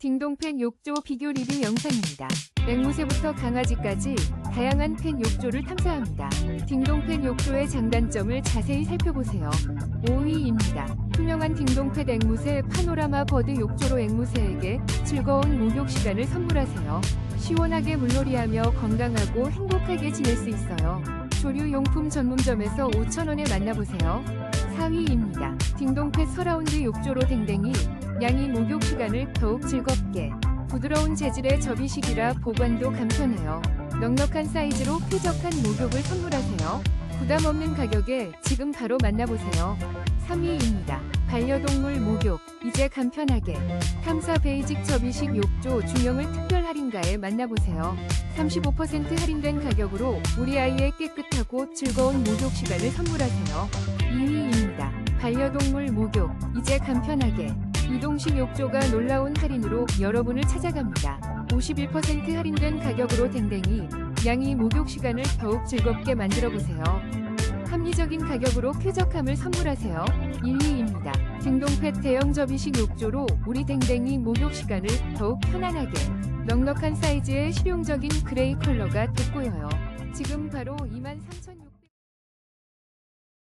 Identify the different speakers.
Speaker 1: 딩동팬 욕조 비교 리뷰 영상입니다. 앵무새부터 강아지까지 다양한 팬 욕조를 탐사합니다. 딩동팬 욕조의 장단점을 자세히 살펴보세요. 5위입니다. 투명한 딩동팬 앵무새 파노라마 버드 욕조로 앵무새에게 즐거운 목욕 시간을 선물하세요. 시원하게 물놀이하며 건강하고 행복하게 지낼 수 있어요. 조류용품 전문점에서 5,000원에 만나보세요. 4위입니다. 딩동펫 서라운드 욕조로 댕댕이 양이 목욕 시간을 더욱 즐겁게 부드러운 재질의 접이식이라 보관도 간편해요. 넉넉한 사이즈로 쾌적한 목욕을 선물하세요. 부담 없는 가격에 지금 바로 만나보세요. 3위입니다. 반려동물 목욕 이제 간편하게 탐사 베이직 접이식 욕조 중형을 특별 할인가에 만나보세요. 35% 할인된 가격으로 우리 아이의 깨끗하고 즐거운 목욕 시간을 선물하세요. 2위입니다. 반려동물 목욕 이제 간편하게 이동식 욕조가 놀라운 할인으로 여러분을 찾아갑니다. 51% 할인된 가격으로 댕댕이 양이 목욕 시간을 더욱 즐겁게 만들어 보세요. 합리적인 가격으로 쾌적함을 선물하세요. 1위입니다. 등동펫 대형 접이식 욕조로 우리 댕댕이 목욕 시간을 더욱 편안하게 넉넉한 사이즈의 실용적인 그레이 컬러가 돋보여요. 지금 바로 23,600